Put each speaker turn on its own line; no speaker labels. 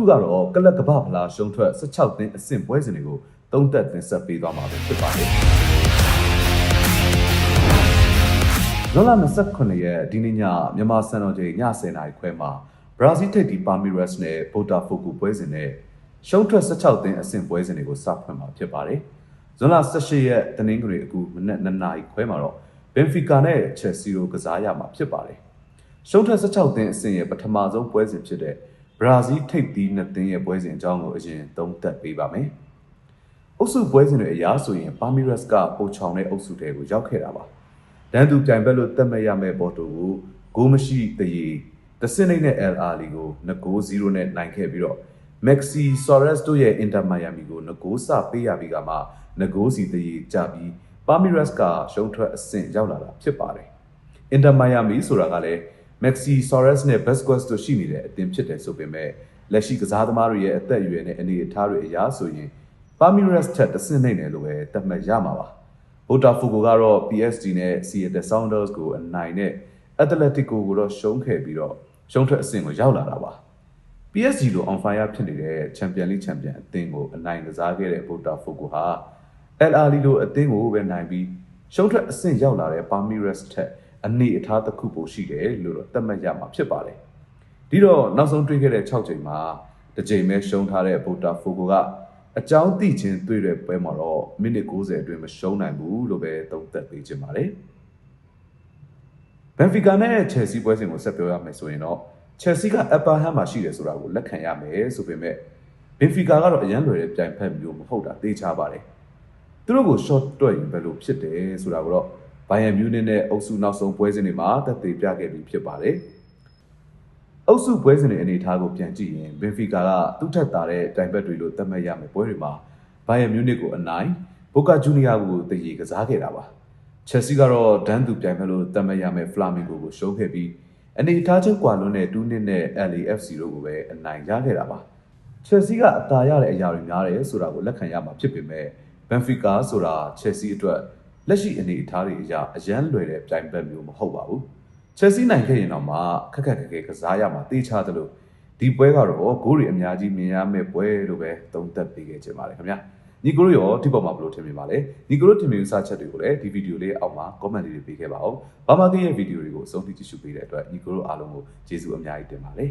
အခုကတော့ကလပ်ကပ္ပဖလားရှုံးထွက်16သင်းအဆင့်ပွဲစဉ်တွေကိုသုံးသက်တင်ဆက်ပေးသွားမှာပဲဖြစ်ပါတယ်ဇွန်လ29ရက်ဒီနေ့ညမြန်မာစံတော်ချိန်ည10:00နာရီခွဲမှာဘရာဇီးထိပ်တီပါမီရက်စ်နဲ့ဘိုတာဖိုကူပွဲစဉ်နဲ့ရှုံးထွက်16သင်းအဆင့်ပွဲစဉ်တွေကိုစဖွင့်မှာဖြစ်ပါတယ်။ဇွန်လ18ရက်တနင်္ဂနွေအခုမနက်2နာရီခွဲမှာတော့ဘင်ဖီကာနဲ့ချက်စီတို့ကစားရမှာဖြစ်ပါတယ်။ရှုံးထွက်16သင်းအဆင့်ရဲ့ပထမဆုံးပွဲစဉ်ဖြစ်တဲ့ ဘရာဇီးထိပ်တီးနှစ်သင်းရဲ့ပွဲစဉ်အကြောင်းကိုအရင်သုံးသပ်ပေးပါမယ်။အုပ်စုပွဲစဉ်တွေအရာဆိုရင်ပါမီရက်စ်ကပိုချောင်တဲ့အုပ်စုတွေကိုရောက်ခဲ့တာပါ။ဒန်သူပြိုင်ဘက်လို့သတ်မှတ်ရမယ့်ပေါ်တိုကိုဂိုးမရှိတရေတစင်းနေနဲ့ LR လီကို2-0နဲ့နိုင်ခဲ့ပြီးတော့ Maxi Suarez တို့ရဲ့ Inter Miami ကို2-0စပေးရပြီးကမှ2-0စီတရေကြပြီး Palmeiras ကရှုံးထွက်အဆင့်ရောက်လာတာဖြစ်ပါတယ်။ Inter Miami ဆိုတာကလည်း Maxi Suarez နဲ့ Vasquez တို့ရှိနေတဲ့အသင်းဖြစ်တယ်ဆိုပေမဲ့လက်ရှိကစားသမားတွေရဲ့အသက်အရွယ်နဲ့အနေအထားတွေအရဆိုရင် Palmeiras ထက်တဆင့်နိုင်တယ်လို့ပဲသတ်မှတ်ရမှာပါ။ Botafogo ကတော့ PSG နဲ့ Seattle Sounders ကိုအနိုင်နဲ့ Atletico ကိုတော့ရှုံးခဲ့ပြီးတော့ရှုံးထွက်အဆင့်ကိုရောက်လာတာပါ။ PSG လို on fire ဖြစ်နေတဲ့ Champions League Champion အသင်းကိုအနိုင်ကစားခဲ့တဲ့ Botafogo ဟာ El Ali လိုအသင်းကိုပဲနိုင်ပြီးရှုံးထွက်အဆင့်ရောက်လာတဲ့ Palmeiras ထက် အနေအထားတစ်ခုပိုရှိတယ်လို့တော့သတ်မှတ်ရမှာဖြစ်ပါတယ်။ဒီတော့နောက်ဆုံးတွေ့ခဲ့တဲ့6ချိန်မှာတစ်ချိန်ပဲရှုံးထားတဲ့ Botafogo ကအကြောင်းသိချင်းတွေ့တဲ့ပွဲမှာတော့မိနစ်90အတွင်းမရှုံးနိုင်ဘူးလို့ပဲသုံးသပ်ပေးချင်ပါတယ်။ဘန်ဖီကာနဲ့ချယ်ဆီပွဲစဉ်ကိုဆက်ပြောရမယ်ဆိုရင်တော့ချယ်ဆီကအပ်ပါဟမ်မှာရှိတယ်ဆိုတာကိုလက်ခံရမယ်ဆိုပေမဲ့ဘန်ဖီကာကတော့အရန်လွယ်တဲ့ပြိုင်ဖက်မျိုးမဟုတ်တာသိချပါတယ်။သူတို့ကို short တွက်ရင်ဘယ်လိုဖြစ်တယ်ဆိုတာကိုတော့ ဘိုင်ယန်မြူးနစ်နဲ့အုပ်စုနောက်ဆုံးပွဲစဉ်တွေမှာသက်သေပြခဲ့ပြီးဖြစ်ပါတယ်။အုပ်စုပွဲစဉ်တွေအနေအထားကိုပြန်ကြည့်ရင်ဘန်ဖီကာကသူ့ထက်သာတဲ့တိုင်ဘက်တွေလို့သတ်မှတ်ရမယ်ပွဲတွေမှာဘိုင်ယန်မြူးနစ်ကိုအနိုင်ဘိုကာဂျူနီယာကိုတည်ရကစားခဲ့တာပါ။ချက်စီကတော့ဒန်းသူပြိုင်ဖက်လို့သတ်မှတ်ရမယ်ဖလာမင်ဂိုကိုရှုံးခဲ့ပြီးအနေအထားချင်းကွာလွန်းတဲ့2နှစ်နဲ့ LAFC တို့ကိုပဲအနိုင်ရခဲ့တာပါ။ချက်စီကအသာရတဲ့အရာတွေများတယ်ဆိုတာကိုလက်ခံရမှာဖြစ်ပေမဲ့ဘန်ဖီကာဆိုတာချက်စီအတွက် လက်ရှိအနေအထားတွေအရအရန်လွယ်တဲ့ပြိုင်ဘက်မျိုးမဟုတ်ပါဘူးချက်စီနိုင်ခဲ့ရင်တော့မှခက်ခက်ခဲခဲကစားရမှာတေးချသလိုဒီပွဲကတော့ဂိုးတွေအများကြီးမြင်ရမယ့်ပွဲလို့ပဲသုံးသပ်ပေးခဲ့ချင်ပါတယ်ခင်ဗျာညီကိုတို့ရောဒီပေါ်မှာဘယ်လိုထင်မိပါလဲညီကိုတို့ထင်မြင်စချက်တွေကိုလည်းဒီဗီဒီယိုလေးအောက်မှာ comment လေးတွေပေးခဲ့ပါဦးဘာမှကိရဲ့ဗီဒီယိုတွေကိုအဆုံးထိကြည့်ရှုပေးတဲ့အတွက်ညီကိုတို့အားလုံးကိုကျေးဇူးအများကြီးတင်ပါတယ်